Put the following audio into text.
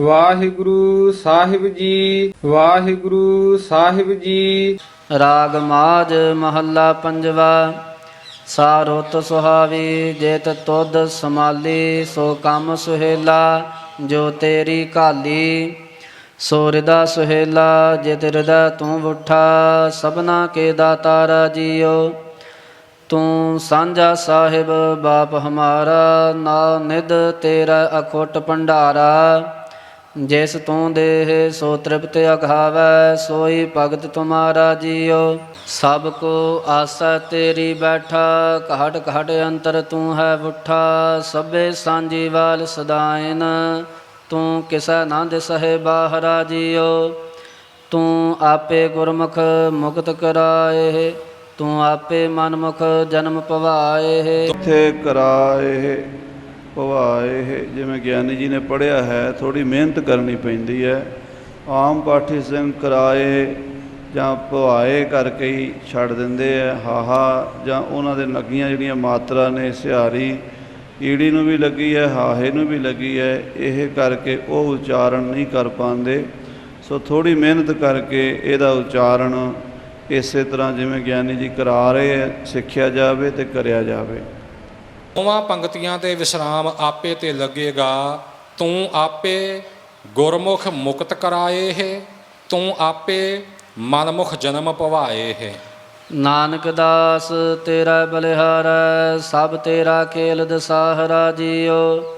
ਵਾਹਿਗੁਰੂ ਸਾਹਿਬ ਜੀ, ਵਾਹਿਗੁਰੂ ਸਾਹਿਬ ਜੀ। ਰਾਗ ਮਾਝ ਮਹੱਲਾ ਪੰਜਵਾ, ਸਾਰੁਤ ਸੁਹਾਵੀ ਜੇਤ ਤੁਧ ਸਮਾਲੀ, ਸੋ ਕੰਮ ਸੁਹੇਲਾ, ਜੋ ਤੇਰੀ ਕਾਲੀ ਸੋ ਹਿਰਦਾ ਸੁਹੇਲਾ ਜਿਤ ਹਿਰਦਾ ਤੂੰ ਉਠਾ, ਸਭਨਾ ਕੇ ਦਾਤਾਰਾ ਜੀਓ ਤੂੰ ਸਾਂਝਾ ਸਾਹਿਬ, ਬਾਪ ਹਮਾਰਾ ਨਾ ਨਿਧ ਤੇਰਾ ਅਖੁੱਟ ਭੰਡਾਰਾ। ਜਿਸ ਤੂੰ ਦੇਹ ਸੋ ਤ੍ਰਿਪਤ ਅਘਾਵੈ ਸੋਈ ਭਗਤ ਤੁਮਾਰਾ ਜੀਓ। ਸਭ ਕੋ ਆਸਾ ਤੇਰੀ ਬੈਠਾ, ਘਟ ਘਟ ਅੰਤਰ ਤੂੰ ਹੈ ਬੁੱਠਾ ਸਭੇ ਸਾਂਝੀ ਵਾਲ ਸਦਾਇਨ, ਤੂੰ ਕਿਸੈ ਨਾ ਦਿਸਹਿ ਬਾਹਰਾ ਜੀਓ। ਤੂੰ ਆਪੇ ਗੁਰਮੁਖ ਮੁਕਤ ਕਰਾਏ, ਤੂੰ ਆਪੇ ਮਨਮੁਖ ਜਨਮ ਪਵਾਏ ਇੱਥੇ ਕਰਾਏ। ਭਵਾਏ, ਜਿਵੇਂ ਗਿਆਨੀ ਜੀ ਨੇ ਪੜ੍ਹਿਆ ਹੈ ਥੋੜੀ ਮਿਹਨਤ ਕਰਨੀ ਪੈਂਦੀ ਹੈ। ਆਮ ਪਾਠੀ ਸਿੰਘ ਕਰਾਏ ਜਾਂ ਭਵਾਏ ਕਰਕੇ ਹੀ ਛੱਡ ਦਿੰਦੇ ਆ। ਹਾਹਾ, ਜਾਂ ਉਹਨਾਂ ਦੇ ਲੱਗੀਆਂ ਜਿਹੜੀਆਂ ਮਾਤਰਾ ਨੇ, ਸਿਹਾਰੀ ਈੜੀ ਨੂੰ ਵੀ ਲੱਗੀ ਹੈ, ਹਾਹੇ ਨੂੰ ਵੀ ਲੱਗੀ ਹੈ, ਇਹ ਕਰਕੇ ਉਹ ਉਚਾਰਨ ਨਹੀਂ ਕਰ ਪਾਉਂਦੇ। ਸੋ ਥੋੜੀ ਮਿਹਨਤ ਕਰਕੇ ਇਹਦਾ ਉਚਾਰਨ ਇਸੇ ਤਰ੍ਹਾਂ ਜਿਵੇਂ ਗਿਆਨੀ ਜੀ ਕਰਾ ਰਹੇ ਹੈ ਸਿੱਖਿਆ ਜਾਵੇ ਤੇ ਕਰਿਆ ਜਾਵੇ। ਦੋਵਾਂ ਪੰਕਤੀਆਂ ਤੇ ਵਿਸਰਾਮ ਆਪੇ ਤੇ ਲੱਗੇਗਾ। ਤੂੰ ਆਪੇ ਗੁਰਮੁਖ ਮੁਕਤ ਕਰਾਏ ਹੈ, ਤੂੰ ਆਪੇ ਮਨਮੁਖ ਜਨਮ ਪਵਾਏ ਹੈ। ਨਾਨਕ ਦਾਸ, ਤੇਰਾ ਬਲਿਹਾਰੈ ਸਭ ਤੇਰਾ ਖੇਲ ਦਸਾਹਰਾ ਜੀਓ।